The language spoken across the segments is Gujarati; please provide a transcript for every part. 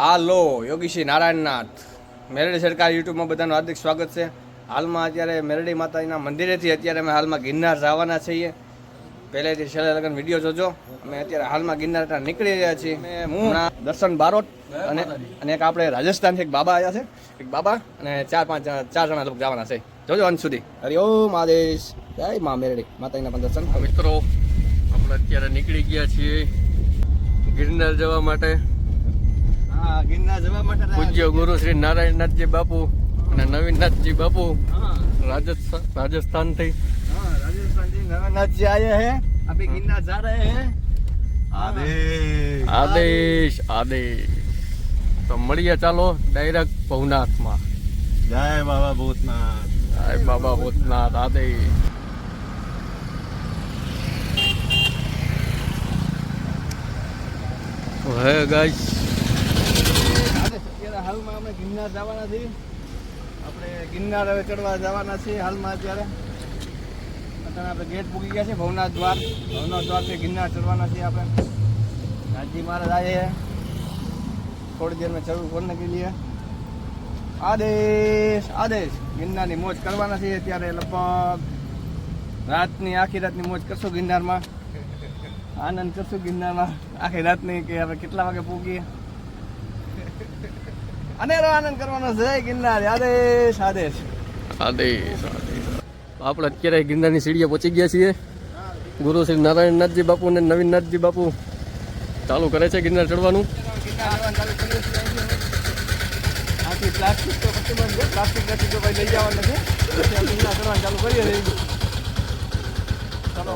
હાલો, યોગીશ્રી નારાયણનાથ. મેરડી સરકાર યુટ્યુબમાં બધાનું હાર્દિક સ્વાગત છે. હાલમાં અત્યારે મેરડી માતાજીના મંદિરેથી અત્યારે અમે હાલમાં ગિરનાર જવાના છીએ. પહેલેથી છેલ્લા લગન વીડિયો જોજો. અમે અત્યારે હાલમાં ગિરનાર ત્યાં નીકળી રહ્યા છીએ. હું દર્શન બારોટ અને અને એક આપણે રાજસ્થાનથી એક બાબા આવ્યા છે. એક બાબા અને ચાર પાંચ ચાર જણા લોકો જવાના છે. જોજો અંત સુધી. હરિ ઓમ આદેશ. જય મા મેરડી માતાજીના પણ દર્શન. મિત્રો, આપણે અત્યારે નીકળી ગયા છીએ ગિરનાર જવા માટે. પૂજ્ય ગુરુ શ્રી નારાયણનાથજી બાપુ અને નવીનનાથજી બાપુ હા રાજસ્થાન રાજસ્થાનથી हाँ राजस्थान जी नवनाथ जी आए हैं अभी गिरनार जा रहे हैं આદેશ આદેશ આદેશ તો મળીએ ચાલો ડાયરેક્ટ ભવનાથમાં જય બાબા ભૂતનાથ જય બાબા ભૂતનાથ આદેશ તો હે ગાઈસ અત્યારે હાલમાં અમે ગિરનાર જવાના આપણે ગિરનાર હવે ચડવા જવાના છીએ હાલમાં અત્યારે. અત્યારે આપણે ગેટ પૂકી ગયા છે, ભવનાથ દ્વાર. ભવનાથ દ્વારથી ગિરનાર ચડવાના છીએ આપણે. ગાંધી મહારાજ આવીએ થોડી દેરમાં ચડવું કોને કે લઈએ આદેશ આદેશ. ગિરનારની મોજ કરવાના છીએ ત્યારે લગભગ રાતની, આખી રાતની મોજ કરશું ગિરનારમાં. આનંદ કરશું ગિરનારમાં. આખી રાતની કે આપણે કેટલા વાગે પૂગીએ? અનેરો આનંદ કરવાનો છે ગિરનાર. આદેશ આદેશ. આદેશ આદેશ. આપણે અત્યારે ગિરનારની સીડીએ પહોંચી ગયા છીએ. ગુરુ શ્રી નારાયણનાથજી બાપુ અને નવીનનાથજી બાપુ ચાલુ કરે છે ગિરનાર ચડવાનું. પ્લાસ્ટિક તો પછી બંધ છે. પ્લાસ્ટિક નથી તો ભાઈ લઈ જવાનું છે. ગિરનાર ચડવાનું ચાલુ કરીએ ચલો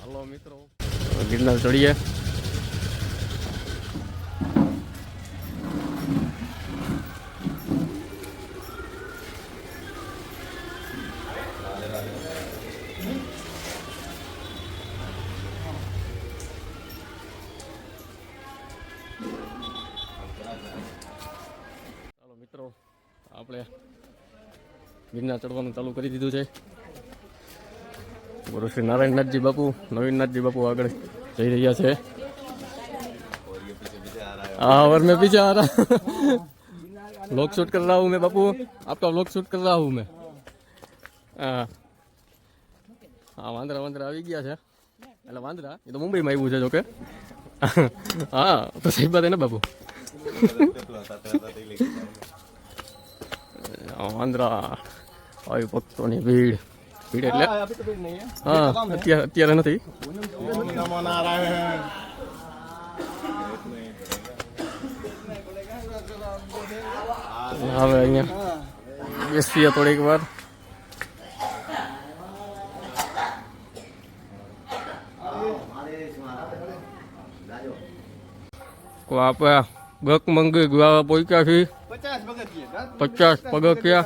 હાલો મિત્રો. ગિરનાર ચડીએ. ગિરનાર ચડવાનું ચાલુ કરી દીધું છે ગુરુ શ્રી नारायणनाथ बापू नवीननाथ जी बापू आगे जई रही है हाँ और मैं पीछे आ रहा व्लॉग शूट कर रहा हूँ मैं बापू आपका व्लॉग शूट कर रहा हूँ मैं हाँ હા વાંદરા વાંદરા આવી ગયા છે એટલે વાંદરા એ તો મુંબઈમાં આવ્યું છે જોકે હા તો સહી વાત ને બાપુ આ વાંદરા આવી ભક્તોની ભીડ. ભીડ એટલે? હા, અત્યારે અત્યારે નથી? હવે અહીંયા બેસીએ થોડીક વાર. આપણે ગક મંગી ગયા છીએ. પચાસ પગથિયે.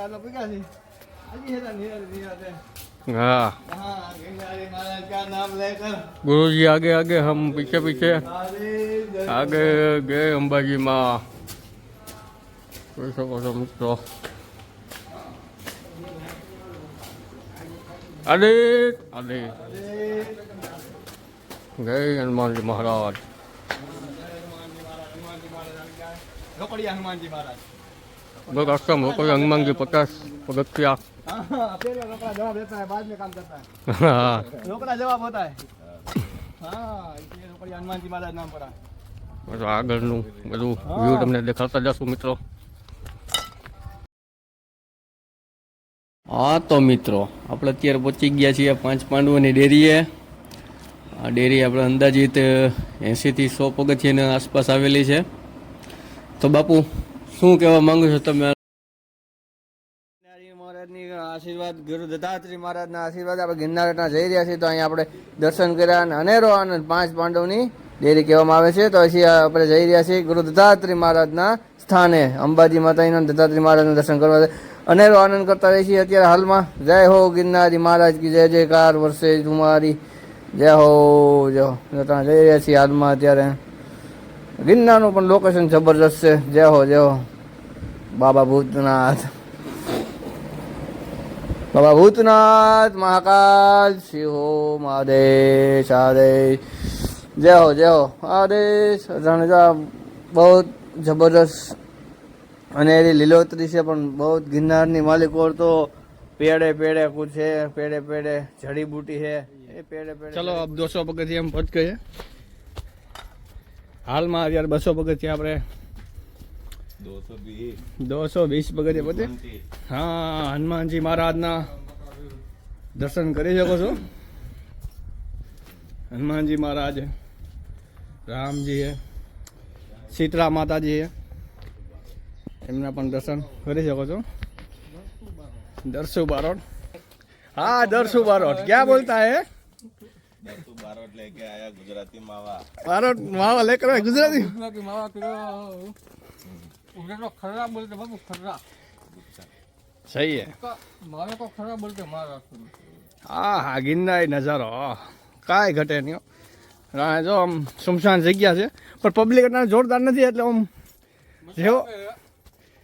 हाँ, गिरनारी महाराज का नाम लेकर गुरु जी आगे आगे हम पीछे पीछे आदेश आगे गए अंबाजी माँ જોઈ શકો છો મિત્રો આદેશ આદેશ જય હનુમાનજી મહારાજ રોકડિયા હનુમાનજી મહારાજ लोग अष्टम लोग हनुमान जी पचास पगथिया हाँ, पहले रोकड़ा जवाब देता है बाद में काम करता है हाँ रोकड़ा जवाब होता है हाँ इसलिए रोकड़िया हनुमान जी महाराज नाम पड़ा બધું આગળનું બધું વ્યૂ તમને દેખાડતા જશું મિત્રો હા તો મિત્રો આપણે અત્યારે પહોંચી ગયા છીએ પાંચ પાંડવોની ડેરીએ આ ડેરી આપણે અંદાજિત એંશીથી સો પગથિયાની આસપાસ આવેલી છે તો બાપુ શું કહેવા માંગુ છો તમે? મહારાજની આશીર્વાદ, ગુરુ દત્તાત્રી મહારાજના આશીર્વાદ, આપણે ગિરનારના જઈ રહ્યા છીએ, તો અહીંયા આપણે દર્શન કર્યા અને અનેરો આનંદ, પાંચ પાંડવની ડેરી કહેવામાં આવે છે, તો પછી આપણે જઈ રહ્યા છીએ ગુરુ દત્તાત્રી મહારાજના સ્થાને, અંબાજી માતાજીના દત્તાત્રી મહારાજના દર્શન કરવા. અનેરો આનંદ કરતા રહીએ છીએ અત્યારે હાલમાં. જય હો ગિરનારી મહારાજ કી જય જયકાર વર્ષે તુમારી જય હો જય હો. જઈ રહ્યા છીએ હાલમાં અત્યારે. ગિરનારનું પણ લોકેશન જબરજસ્ત છે. જય હો જય હો. બાબા ભૂતનાથ. બાબા ભૂતનાથ મહાકાલ. શિહો મહાદેશ આદેશ જય હો જય હો. આદેશ. જાણેજા બહુ જબરદસ્ત અને એની લીલોતરી છે પણ બહુ ગિરનારની માલિકો તો પેડે પેડે કુછ છે પેડે પેડે જડીબૂટી છે. એ પેડે પેડે ચલો અબ દોસો પગથિયા એમ પહોંચ ગયે હાલમાં અત્યારે બસો પગથી આપણે. दो सौ बीस पगज पते हाँ हनुमान जी। हाँ, महाराज ना दर्शन कर सको छो। हनुमान जी महाराज राम जी है। सीतला माता जी है इमना दर्शन कर सको छो। दर्शु बारोट हाँ दर्शु बारोट क्या बोलता है? लेके आया गुजराती मावा। मावा लेकर गुजराती? ઉગેલો ખરા બોલતે બાબુ ખરા સહી હે મારે કો ખરા બોલતે મહારાષ્ટ્ર હા હા ગિરનારી નજારો આહ, કાંઈ ઘટે નહીં હો. આ જો આમ સુમસાન જગ્યા છે પણ પબ્લિક એટલા જોરદાર નથી એટલે આમ જેવો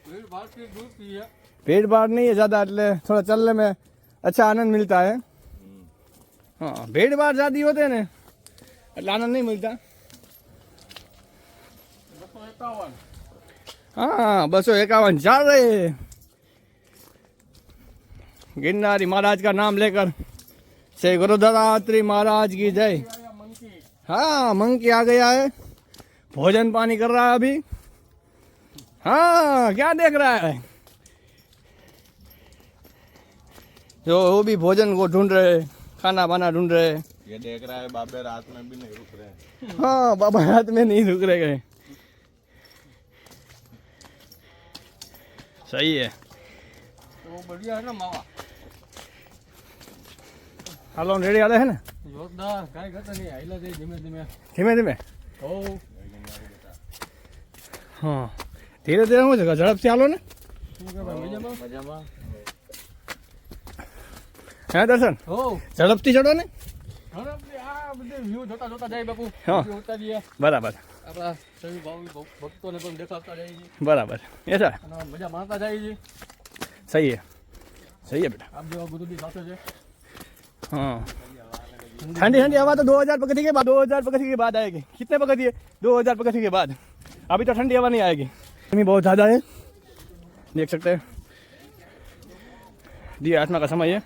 भीड़ भाड़ की दूर की है भीड़ भाड़ नहीं है ज़्यादा એટલે थोड़ा चलने में अच्छा आनंद मिलता है हाँ भीड़ भाड़ ज़्यादा होते हैं ने એટલે આનંદ નહીં मिलता बसो हाँ इक्यावन चाल रहे गिरनारी महाराज का नाम लेकर श्री गुरु दत्तात्रेय महाराज की जय। हाँ मंकी आ गया है। भोजन पानी कर रहा है अभी। हाँ क्या देख रहा है? जो वो भी भोजन को ढूंढ रहे हैं, खाना वाना ढूंढ रहे हैं। ये देख रहा है बाबे रात में भी नहीं रुक रहे हाँ। बाबा हाथ में नहीं रुक रहे गए सही है तो वो बढ़िया है ना मावा હાલો રેડી હાલે છે ને જોરદાર કાંઈ ઘટે નહીં હાઈલા જઈ ધીમે ધીમે ધીમે ધીમે હો હા ધીરે ધીરે શું છે કે ઝડપથી હાલો ને શું કે ભાઈ મજામાં मजामा હે દર્શન હો ઝડપથી ચડો ને હવે આપણે આ બધે વ્યૂ જોતા જોતા જાય બાપુ હા. View ઉતારીએ બરાબર આપણા સૌ ભાવિ ભક્તોને પણ દેખાડતા જાય છે બરાબર એ છે મજા માણતા જાય છે સહી હે સહી હે બેટા આપ જેવા ગુરુજી સાથે છે हाँ ठंडी ठंडी हवा तो दो हज़ार पकड़ी के बाद दो हज़ार पकड़ी के बाद आएगी कितने पकड़ी है दो हज़ार पकड़ी के बाद अभी तो ठंडी हवा नहीं आएगी गर्मी बहुत ज़्यादा है देख सकते हैं दी आत्मा का समय है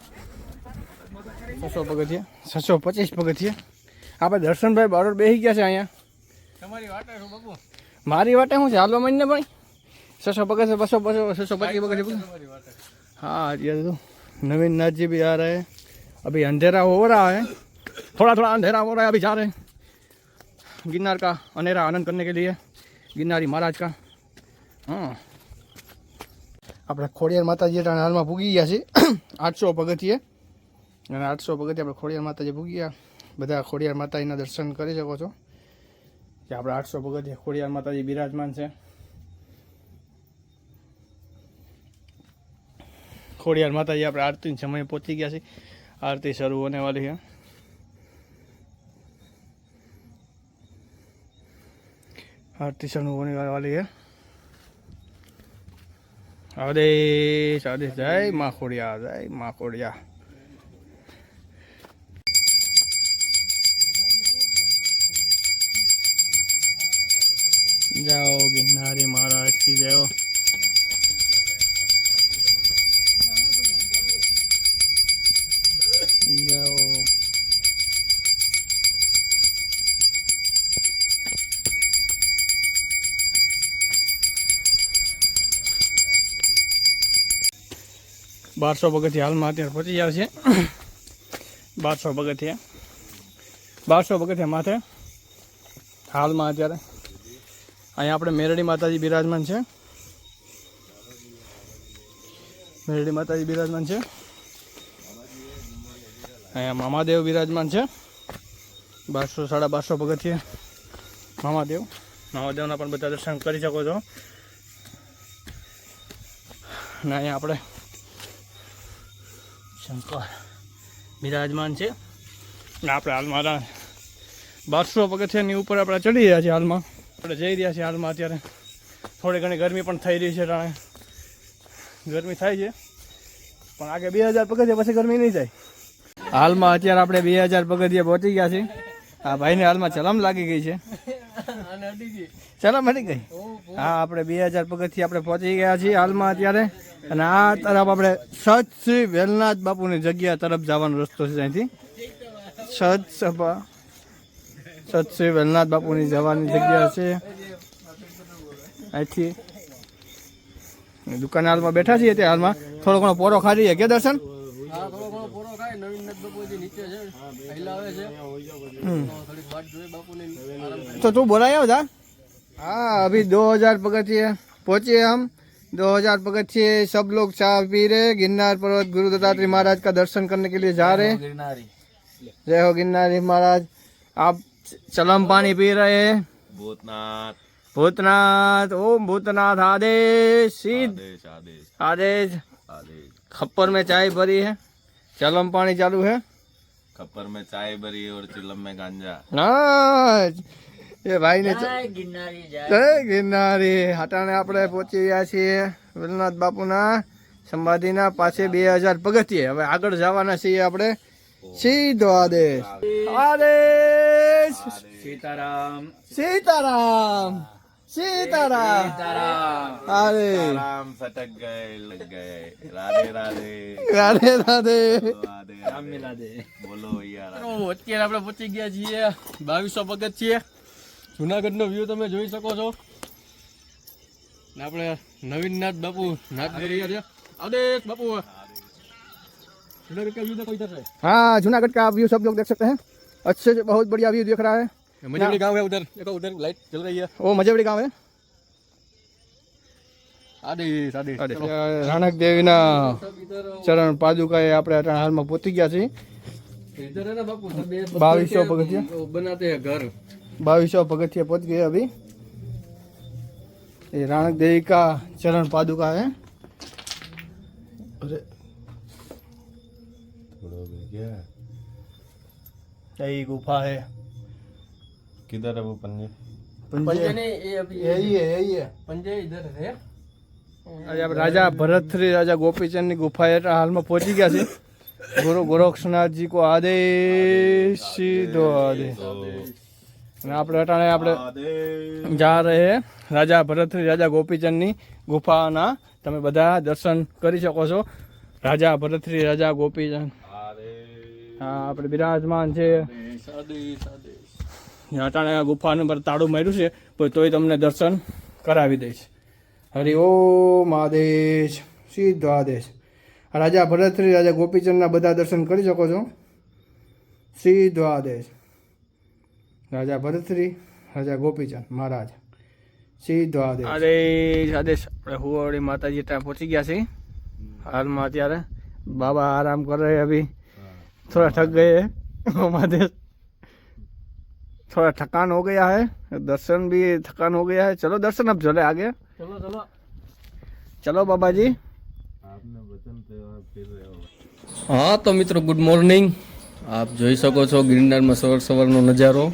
છસો પગથિયા છસો પચીસ પગથિયા આપણે દર્શનભાઈ બરોબર બેસી ગયા છે અહીંયા તમારી વાટે છો બાપુ મારી વાટે શું છે હાલવા મહિને ભાઈ છસો પગથિયા બસો બસો છસો પચીસ પગથિયા તમારી વાટે हाँ ये तो नवीन नाथ जी भी आ रहे हैं अभी अंधेरा हो रहा है थोड़ा थोड़ा अंधेरा हो रहा है अभी जा रहे हैं गिरनार का अंधेरा आनंद करने के लिए गिरनारी महाराज का હા આપણે ખોડિયાર માતાજી ટાણે હાલમાં પૂગી ગયા છીએ આઠસો પગથિયે અને આઠસો પગથિયે આપણે ખોડિયાર માતાજી પૂગી ગયા બધા ખોડિયાર માતાજીના દર્શન કરી શકો છો કે આપણે આઠસો ભગત ખોડિયાર માતાજી બિરાજમાન છે. ખોડિયાર માતાજી આપણે આરતી સમયે પહોંચી ગયા છે આરતી શરૂ હોને વાલી છે આરતી શરૂ હોને વાલી છે આદેશ આદેશ, જય મા ખોડિયા જય મા ખોડિયા જાઓ, ગિરનારે મારા અટકી જાઓ. જાઓ. બારસો પગથિયા હાલમાં અત્યારે પહોંચી ગયા છે બારસો પગથિયા બારસો પગથિયા માથે. હાલમાં અત્યારે અહીંયા આપણે મેરડી માતાજી બિરાજમાન છે. મેરડી માતાજી બિરાજમાન છે. અહીંયા મામાદેવ બિરાજમાન છે. બારસો, સાડા બારસો પગથિયે મામાદેવ. મામાદેવના પણ બધા દર્શન કરી શકો છો. અને અહીંયા આપણે શંકર બિરાજમાન છે. આપણે હાલમાં બારસો પગથિયાની ઉપર આપણે ચડી રહ્યા છીએ હાલમાં. આપણે જઈ રહ્યા છીએ હાલમાં અત્યારે. થોડી ઘણી ગરમી પણ થઈ રહી છે ટાણે ગરમી થાય છે. પણ આગળ બે હજાર પગથિયા પછી ગરમી નહીં જાય હાલમાં અત્યારે આપણે બે હજાર પગથિયા પહોંચી ગયા છીએ. આ ભાઈને હાલમાં ચલામ લાગી ગઈ છે. ચલમ હટી ગઈ? હા આપણે બે હજાર પગથિયા આપણે પહોંચી ગયા છીએ હાલમાં અત્યારે. અને આ તરફ આપણે સત શ્રી વેલનાથ બાપુની જગ્યા તરફ જવાનો રસ્તો છે અહીંથી. સત સભા સત શ્રી વેલનાથ બાપુની જવાની જગ્યા છે અહીંથી દુકાન હાલમાં બેઠા છીએ તે હાલમાં થોડો ઘણો પોરો ખાધી કે દર્શન હા થોડો ઘણો પૂરો ખાય નવીન નાથ બાપુ જે નીચે છે પહેલા આવે છે હમ. તો થોડીક વાટ જોઈએ બાપુને આરામ થાય. तो तू बोला था हाँ अभी दो हजार पगथिए पहुंचे हम दो हजार पगथिए सब लोग चाय पी रहे गिरनार पर्वत गुरु दत्तात्रेय महाराज का दर्शन करने के लिए जा रहे हैं जय हो गिरनारी महाराज आप चलम पानी पी रहे हैं ભૂતનાથ भूतनाथ ओम भूतनाथ आदेश सिद्ध આદેશ આદેશ आदेश આદેશ खप्पर में चाय भरी है चलम पानी चालू है खप्पर में चाय भरी और चिलम में गांजा હા એ ભાઈને જય ગિરનારી હાટાણે આપણે પહોંચી ગયા છીએ વેલનાથ બાપુના સંવાદીના પાસે બે હજાર પગથિયે હવે આગળ જવાના છીએ આપણે સીધો આદેશ આદેશ સીતારામ સીતારામ સીતારામ સીતારામ સટક ગયે ગયે રાધે રાધે રાધે રાધે રામે રાધે બોલો યાર અત્યારે આપણે પહોંચી ગયા છીએ બાવીસો પગત છીએ. જુનાગઢનો વ્યૂ તમે જોઈ શકો છો. ને આપણે નવીન નાથ બાપુ નાથ કરી ગયા છે. આદેશ બાપુ. हाँ जूनागढ़ का व्यू सब लोग देख सकते हैं अच्छे से बहुत बढ़िया व्यू दिख रहा है मजेड़ी गांव है उधर देखो उधर लाइट जल रही है वो मजेवड़ी गाँव है आदेश आदेश चलो। રાણક દેવીના सब इधर ચરણ પાદુકાએ આપણે અત્યારે હાલમાં પહોંચી ગયા છીએ इधर है ना बापू सब ये बाविसो पत्थर के पगथिया? वो बनाते हैं घर बाईसो पगथिया पहुंच गए अभी ये राणक देवी का चरण पादुका है अरे यही गुफा है किधर है वो पंजे पंजे नहीं ये अभी यही है यही है पंजे इधर है આજે આપણે રાજા ભરતશ્રી રાજા ગોપીચંદની ગુફાએ એટલે હાલમાં પહોંચી ગયા છે ગુરુ ગોરક્ષનાથજી કો આદેશ સીધો આદેશ અને આપણે અટાણે આપણે आदेश જા રહે હે રાજા ભરતશ્રી રાજા ગોપીચંદની ગુફાના તમે બધા દર્શન કરી શકો છો રાજા ભરતશ્રી રાજા ગોપીચંદ आदेश હા આપણે બિરાજમાન છે. અટાણે ગુફા નંબર તાળું માર્યું છે પણ તોય તમને દર્શન કરાવી દઈશ. હરિ ઓમ આદેશ સીધો આદેશ. રાજા ભરતશ્રી રાજા ગોપીચંદના બધા દર્શન કરી શકો છો. સીધો આદેશ. રાજા ભરતશ્રી રાજા ગોપીચંદ મહારાજ. સીધો આદેશ. આદેશ આદેશ. આપણે હુવાળી માતાજી ત્યાં પહોંચી ગયા છીએ. હાલમાં અત્યારે બાબા આરામ કરે અભી. थोड़ा थक गए हैं महादेव थोड़ा थकान हो गया है दर्शन भी थकान हो गया है चलो दर्शन अब चले आगे चलो चलो चलो बाबा जी आपने वचन त्योहार फिर रहे हो હા તો મિત્રો ગુડ મોર્નિંગ આપ જોઈ શકો છો ગિરનારમાં સવાર સવારનો નજારો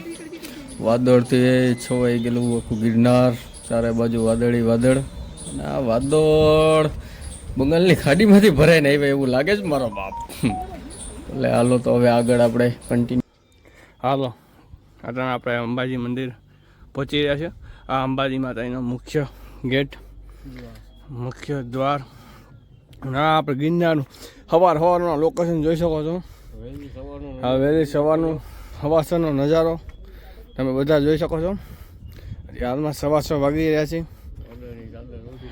વાદળથી છવાઈ ગયેલું આખું ગિરનાર ચારે બાજુ વાદળી વાદળ અને આ વાદળ બંગાળની ખાડીમાંથી ભરાઈને આવ્યા એવું લાગે છે મારો બાપ એટલે હાલો તો હવે આગળ આપણે કન્ટિન્યુ હાલો, અત્યારે આપણે અંબાજી મંદિર પહોંચી રહ્યા છે આ અંબાજી માતાજીનો મુખ્ય ગેટ, મુખ્ય દ્વાર. ના આપણે ગિરનારનું સવાર સવારનો લોકેશન જોઈ શકો છો. હા વહેલી સવારનું હવાસરનો નજારો તમે બધા જોઈ શકો છો. હાલમાં સવા છ વાગી રહ્યા છે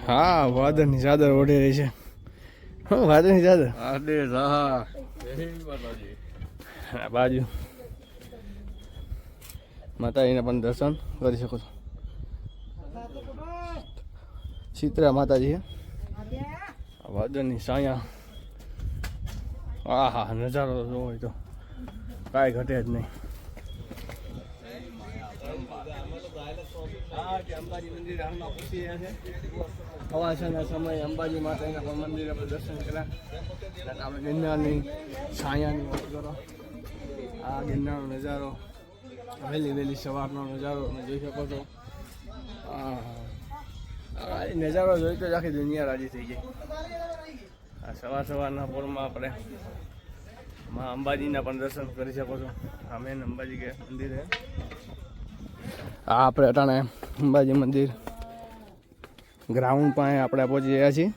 હા, વાદળની ચાદર ઓઢી રહી છે. હા વાદળની ચાદર આદેશ હા આ બાજુ. માતાજીના પણ દર્શન કરી શકો છો. શીતળા માતાજી વાદળની સાયા આ હા નજારો જોવો હોય તો કાંઈ ઘટે જ નહીં. અંબાજી મંદિર હાલમાં પૂછી છે. અવાસના સમયે અંબાજી માતાના પણ મંદિર દર્શન કર્યા. આપણે ગિરનારની, છાયાની વાત કરો. આ ગિરનારનો નજારો, વહેલી વહેલી સવારનો નજારો તમે જોઈ શકો છો. નજારો જોઈ તો આખી દુનિયા રાજી થઈ ગઈ. આ સવાર સવારના પોરમાં આપણે માં અંબાજીના પણ દર્શન કરી શકો છો. સામે અંબાજી કે મંદિર આ આપણે અટાણે અંબાજી મંદિર. ગ્રાઉન્ડ પાસે આપણે પહોંચી રહ્યા છીએ.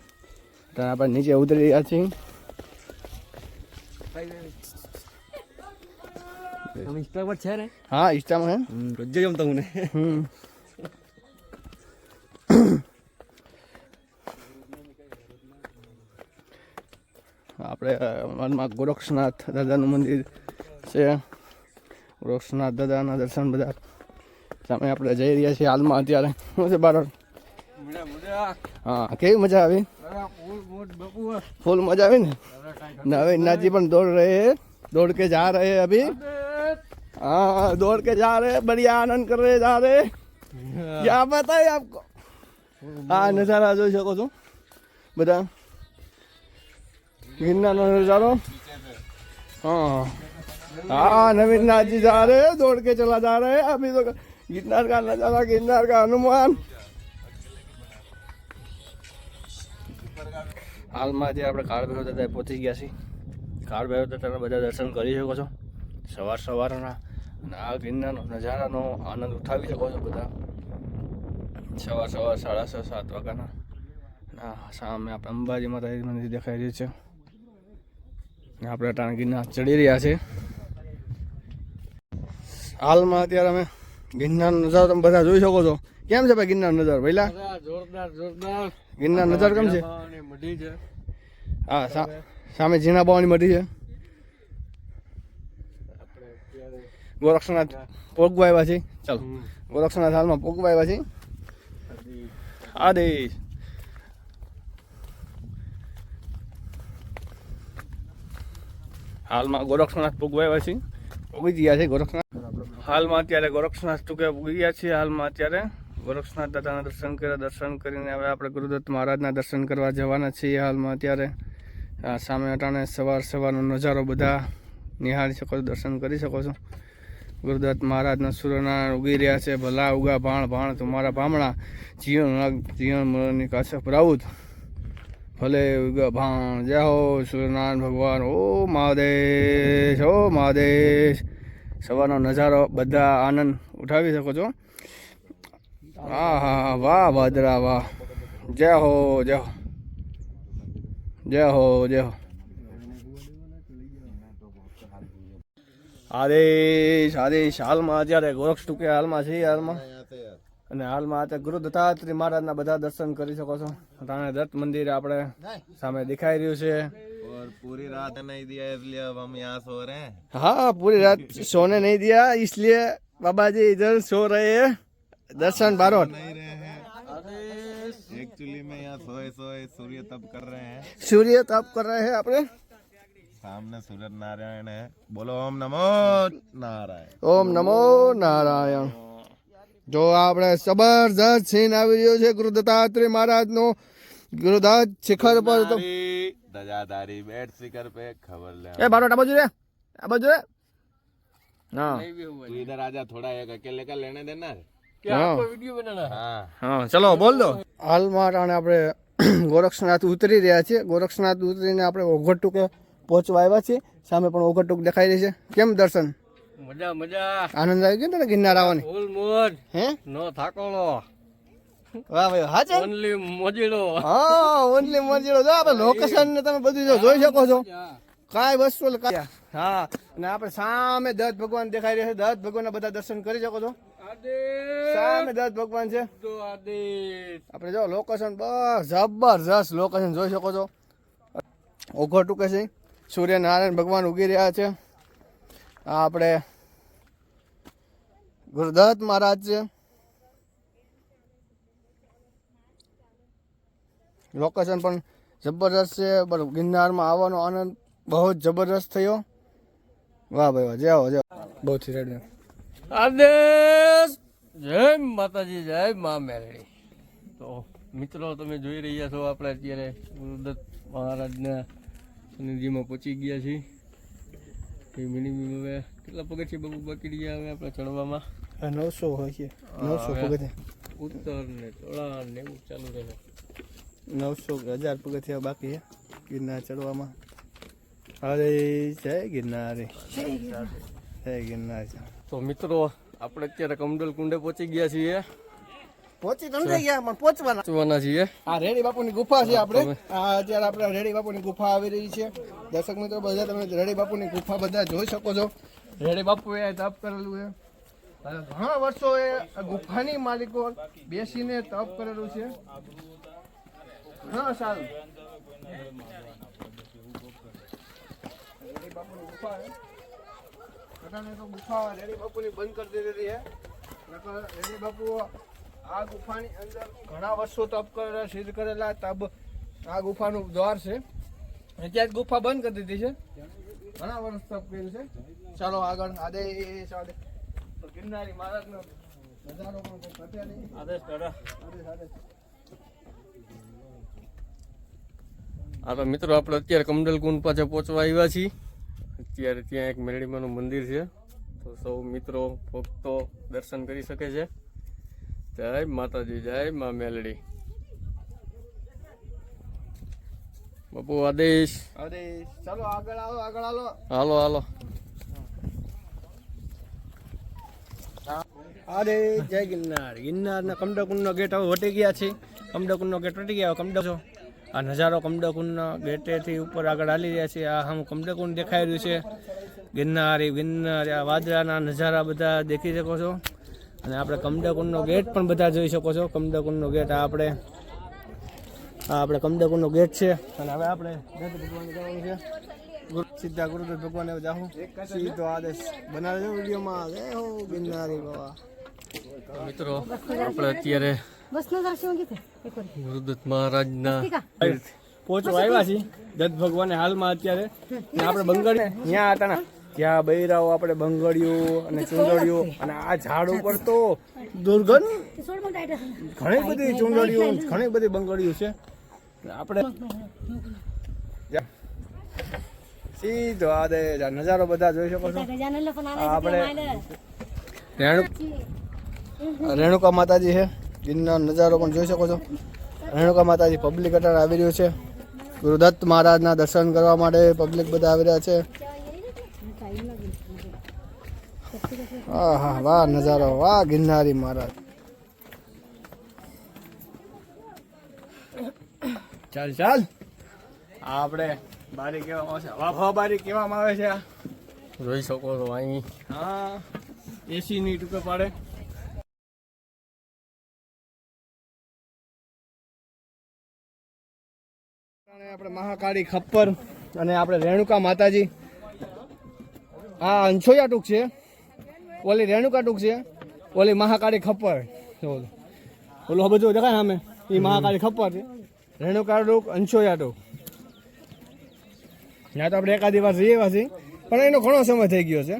ત્યાં આપણે નીચે ઉતરી રહ્યા છીએ. ઇન્સ્ટા પર છે ને? હા ઇન્સ્ટામાં રોજે જમતા હું ને. હે આપણે મનમાં ગોરક્ષનાથ દાદાનું મંદિર છે. ગોરક્ષનાથ દાદાના દર્શન બધા સામે આપણે જઈ રહ્યા છીએ હાલમાં અત્યારે. શું છે બાર મજા આવી? ફૂલ મજા ને? પણ દોડ રહે દોડ કે જા રહે અભી. नज़ारा જોઈ શકો છો. બધા. નજારો. नवीन नाथ जी जा रहे दौड़ के चला जा रहे अभी तो गिरनार का नज़ारा गिरनार का हनुमान હાલમાં અત્યારે આપણે કાળ ભૈરવ દાદા પહોંચી ગયા છીએ, કાળ ભૈરવ દાદાના બધા દર્શન કરી શકો છો. સવાર સવારના અને આ ગિરનારનો નજારાનો આનંદ ઉઠાવી શકો છો બધા. સવાર સવાર સાડા છ, સાત વાગ્યાના. ના સામે આપણે અંબાજી માતાજી મંદિર દેખાઈ રહ્યું છે. ને આપણે ટાણ ગિરનાર ચડી રહ્યા છે હાલમાં અત્યારે અમે ગિરનારનો નજારો તમે બધા જોઈ શકો છો. કેમ છે ભાઈ ગિરનાર નજારો? ભાઈલા જોરદાર જોરદાર. ગિરનાર નજારો કેમ છે? મઢી છે. હા સામે ઝીણા બાવાની મઢી છે. ગોરક્ષનાથ પોગવા આવ્યા છે. ચાલો ગોરક્ષનાથ હાલમાં પોગવા આવ્યા છે. આદેશ. હાલમાં ગોરક્ષનાથ પોગવા આવ્યા છે. પોગી ગયા છે ગોરક્ષનાથ. હાલમાં અત્યારે ગોરક્ષનાથ ટૂંકે પોગી ગયા છે હાલમાં અત્યારે. ગોરક્ષનાથ દાદાના દર્શન કર્યા. દર્શન કરીને હવે આપણે ગુરુદત્ત મહારાજના દર્શન કરવા જવાના છીએ હાલમાં અત્યારે. સામે અટાણે સવાર સવારનો નજારો બધા નિહાળી શકો છો, દર્શન કરી શકો છો. ગુરુદત્ત મહારાજના સૂર્યનારાયણ ઉગી રહ્યા છે. ભલા, ઉગા, ભાણ ભાણ તમારા ભામણા, જીવન જીવન મરણની કાશે પ્રાઉત ભલે, ઉગા, ભાણ, જય હો સૂર્યનારાયણ ભગવાન. ઓ મહાદેશ ઓ મહાદેશ. સવારનો નજારો બધા આનંદ ઉઠાવી શકો છો. હા હા વાહ ભાદરા વાહ જય હો જય હો જય હો જય હો આદેશ આદેશ હાલમાં અત્યારે ગોરક્ષ ટૂંકે હાલમાં છે હાલમાં અને હાલમાં અત્યારે ગુરુ દત્તાત્રેય મહારાજના બધા દર્શન કરી શકો છો રાણા દત્ત મંદિર આપણે સામે દેખાઈ રહ્યું છે और पूरी रात नहीं दिया इसलिए अब हम यहाँ सो रहे हैं हाँ पूरी रात सोने नहीं दिया इसलिए बाबा जी इधर सो रहे हैं दर्शन बारोट नहीं रहे हैं एक्चुअली में यहाँ सोए सोए सूर्य तप कर रहे हैं सूर्य तप कर रहे हैं આપણે सामने सूर्य नारायण है बोलो ओम नमो नारायण ઓમ નમો નારાયણ જો આપણે જબરજસ્ત સીન આવી રહ્યો છે ગુરુ દત્તાત્રેય મહારાજનો ગુરુદત્ત શિખર પર તો दजादारी बैठ शिखर पे खबर ले એ બારોટ આ બાજુ રે આ બાજુ રે હા तू इधर आजा थोड़ा एक अकेले का लेने देना ચલો બોલ દો. હાલમાં ટાણે આપણે ગોરક્ષનાથ ઉતરી રહ્યા છીએ. ગોરક્ષનાથ ઉતરીને આપણે ઓઘરટુકે પહોંચવા આવ્યા છીએ. સામે પણ ઓઘરટુક દેખાઈ રહી છે. કેમ દર્શન? મજા મજા. આનંદ આવી ગયો ને ગિરનાર આવવાની? ફૂલ મોજ. હે? નો થાકોળો. વાહ ભાઈ હા છે ઓનલી મોજીડો. હા ઓનલી મોજીડો. જો આપણે લોકેશન ને તમે બધું જો જોઈ શકો છો. કાંઈ વસ્તુ હા અને આપણે સામે દત્ત ભગવાન દેખાઈ રહ્યા છે. દત્ત ભગવાનના બધા દર્શન કરી શકો છો. સામે દત્ત ભગવાન છે? આપણે જો લોકેશન બસ જબરજસ્ત લોકેશન જોઈ શકો છો. ઓઘો ટૂંકે છે. સૂર્યનારાયણ ભગવાન ઉગી રહ્યા છે. આ આપણે ગુરુદત્ત મહારાજ છે. લોકેશન પણ જબરજસ્ત છે. બરાબર ગિરનારમાં આવવાનો આનંદ બહુ જ જબરજસ્ત થયો. વાહ ભાઈ વાહ જય હો જય બહુ થી રેડી આદેશ! જય માતાજી જય મા મેરડી. તો મિત્રો તમે જોઈ રહ્યા છો આપણે અત્યારે ગુરુદત્ત મહારાજના સનિધિમાં પહોંચી ગયા છીએ. એ મિનિમમ હવે કેટલા પગથિયા બાબુ બાકી રહ્યા હવે આપણે ચડવામાં? નવસો હોય છે. નવસો પગથિયા ઉત્તર ને ચડાણ ને એવું ચાલુ રહે નવસો કે હજાર પગથિયા બાકી છે ગિરનાર ચડવામાં. અરે જય ગિરનાર. જય ગિરનાર. તો મિત્રો આપણે અત્યારે કમડલ કુંડે પહોંચી ગયા છીએ. પહોંચી થઈ ગયા પણ પહોંચવાના. પહોંચવાના છીએ. આ રેડી બાપુની ગુફા છે આપણે. આ અત્યારે આપણે રેડી બાપુની ગુફા આવી રહી છે. દર્શક મિત્રો બધા તમે રેડી બાપુની ગુફા બધા જોઈ શકો છો. રેડી બાપુએ તપ કરેલું છે. ઘણા વર્ષો એ આ ગુફાની માલિકો બેસીને તપ કરેલું છે. હા સારું. રેડી બાપુની ગુફા છે બધાને તો ગુફા રેડી બાપુની બંધ કરી દીધી છે નકર રેડી બાપુ આ ગુફાની અંદર ઘણા વર્ષો તપ કરેલા સિદ્ધ કરેલા તબ આ ગુફાનું દ્વાર છે. અત્યારે ગુફા બંધ કરી દીધી છે. ઘણા વર્ષ તપ કર્યું છે. ચાલો આગળ આદે તો ગિરનારી મહારાજનો નજારો પણ કોઈ નહીં. આદેશ આદેશ આદેશ આ તો મિત્રો આપણે અત્યારે કમડલ કુંડ પાછા પહોંચવા આવ્યા છીએ. અત્યારે ત્યાં એક મેરડીમાનું મંદિર છે. તો સૌ મિત્રો ભક્તો દર્શન કરી શકે છે. જય માતાજી જય મા મેલડી. બાપુ આદેશ. આદેશ. ચાલો આગળ આવો આગળ આવો. હાલો હાલો. અરે જય ગિરનાર. ગિરનારના કમડકુંડનો ગેટ હવે વટી ગયા છે. કમડકુંડનો ગેટ વટી ગયા. કમડક છો આ નજારો કમડકુંડના ગેટેથી ઉપર આગળ હાલી રહ્યા છે. આ હું કમડકુંડ દેખાઈ રહ્યું છે. ગિરનારી, ગિરનાર, આ વાદળાના નજારા બધા દેખી શકો છો. અને આપણે કમડકુંડનો ગેટ પણ બધા જોઈ શકો છો. કમડકુંડનો ગેટ આ આપણે આ આપણે કમડકુંડનો ગેટ છે. અને હવે આપણે ભગવાન જવાનું છે. સીધા ગુરુદેવ ભગવાન હવે જાઉં સીધો આદેશ બનાવજો વિડીયોમાં. જય ગિરનારી બાબા મિત્રો, આપણે અત્યારે બસ નો દર્શન કીધે એક વાર ગુરુદત્ત મહારાજના પહોંચવા આવ્યા છીએ દત્ત ભગવાન હાલમાં અત્યારે આપણે બંગડી ત્યાં હતા ને ત્યાં બૈરાઓ આપણે બંગડીઓ અને ચુંદડીઓ અને આ ઝાડ ઉપર તો દુર્ગંધ ઘણી બધી ચુંદડીઓ ઘણી બધી બંગડીઓ છે આપણે. સીધો આદે નજારો બધા જોઈ શકો છો આપણે રેણુ રેણુકા માતાજી છે ગિરનાર નજારો પણ જોઈ શકો છો. રેણુકા માતાજી પબ્લિક અત્યારે આવી રહ્યું છે. ગુરુદત્ત મહારાજના દર્શન કરવા માટે પબ્લિક બધા આવી રહ્યા છે. હા હા વાહ નજારો વાહ ગિરનારી મહારાજ. ચાલ ચાલ. આપણે બારી કેવામાં આવે છે. હવા બારી કેવામાં આવે છે જોઈ શકો છો અહીં. હા એસી ની ટૂંકે પાડે. આપણે મહાકાળી ખપ્પર અને આપણે રેણુકા માતાજી. આ અંછોયા ટૂંક છે. ઓલી રેણુકા ટૂંક છે. ઓલી મહાકાળી ખપ્પર. ઓલું હવે બધું દેખાય સામે? એ મહાકાળી ખપ્પર છે. રેણુકા ટૂંક અંછોયા ટૂંક. ત્યાં તો આપણે એકાદી વાર જઈએ વાસી પણ એનો ઘણો સમય થઈ ગયો છે.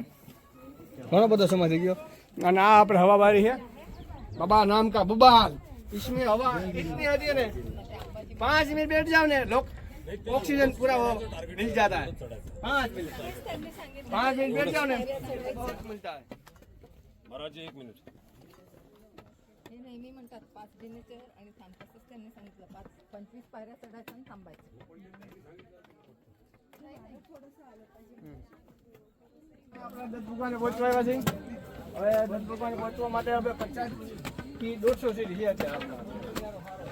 ઘણો બધો સમય થઈ ગયો. અને આ આપણે હવાબારી છે. બબા નામકા બબાલ. ઈસમી હવા. ઈસમી હતી ને. पाँच मिनट बैठ जाओ ने लोग ऑक्सीजन पूरा वो मिल जाता है पाँच मिनट पाँच मिनट बैठ जाओ ने बहुत मिलता है हे नेहमी म्हणतात पाच दिनाचे आणि थांबतातच त्यांनी सांगितलं पाच पंचवीस पायऱ्या चढायचं आणि थांबायचं આપણા દત્ત ભગવાને પહોંચવા આવ્યા છે હવે દત્ત ભગવાને પહોંચવા માટે હવે પચાસ થી દોઢસો સીડી છે અત્યારે આપણા.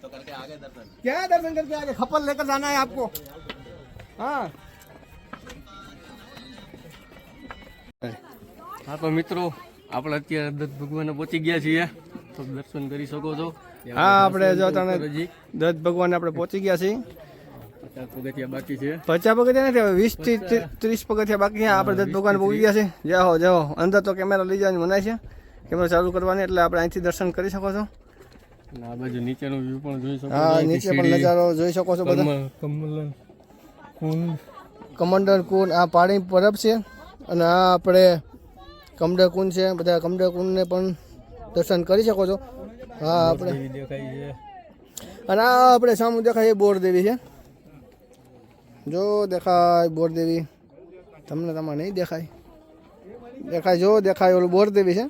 क्या दर्शन करके आगे खपर लेकर जाना है आपको हाँ હા તો મિત્રો આપણે અત્યારે દત્ત ભગવાને પહોંચી ગયા છીએ તો દર્શન કરી શકો છો હા આપણે જો તને હજી દત્ત ભગવાન આપણે પહોંચી ગયા છીએ પચાસ પગથિયા બાકી છે પચાસ પગથિયા નથી હવે વીસ થી ત્રી- ત્રીસ પગથિયા બાકી છે આપણે દત્ત ભગવાન પહોંચી ગયા છે જાઓ જાઓ અંદર તો કેમેરા લઈ જવાની મનાય છે કેમેરા ચાલુ કરવાની એટલે આપણે અહીંથી દર્શન કરી શકો છો અને આ બાજુ નીચેનો વ્યૂ પણ જોઈ શકો હા નીચે પણ નજારો જોઈ શકો છો બધા. કમલ કમલ કુંડ. કમંડર કુંડ આ પાણી પરબ છે અને આ આપણે કમડર કુંડ છે. બધા કમડર કુંડને પણ દર્શન કરી શકો છો. હા આપણે અને આ આપણે સામુ દેખાય એ બોરદેવી છે. જો દેખાય બોરદેવી તમને તમારે નહીં દેખાય. દેખાય જો દેખાય ઓલું બોરદેવી છે.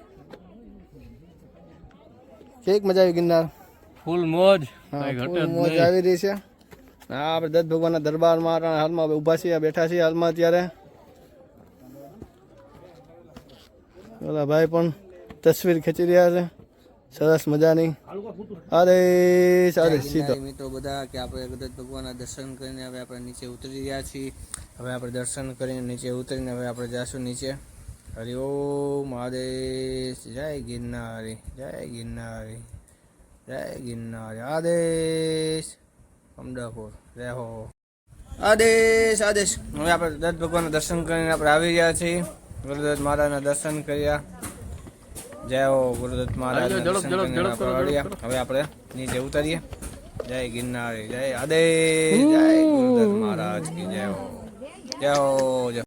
કેક મજા આવી ગિરનાર? ફૂલ મોજ. હા ફૂલ મોજ આવી રહી છે. હા આપણે દત્ત ભગવાનના દરબારમાં હાલમાં ઊભા છીએ બેઠા છીએ હાલમાં અત્યારે. ઓલા ભાઈ પણ તસવીર ખેંચી રહ્યા છે. સરસ મજાની. અરે અરે સીધો. મિત્રો બધા કે આપણે દત્ત ભગવાનના દર્શન કરીને હવે આપણે નીચે ઉતરી રહ્યા છીએ. હવે આપણે દર્શન કરીને નીચે ઉતરીને હવે આપણે જાશું નીચે. હરિ ઓમ આદેશ જય ગિરનારી જય ગિરનારી જય ગિરનારી આદેશ અમદાપુર જય આદેશ આદેશ હવે આપણે દત્ત ભગવાનના દર્શન કરીને આપણે આવી ગયા છીએ. ગુરુદત્ત મહારાજના દર્શન કર્યા. જય હો ગુરુદત્ત મહારાજ હવે આપણે નીચે ઉતરીએ. જય ગિરનારી જય આદેશ જય ગુરુદત્ત મહારાજ કી જય હો. જય હો જય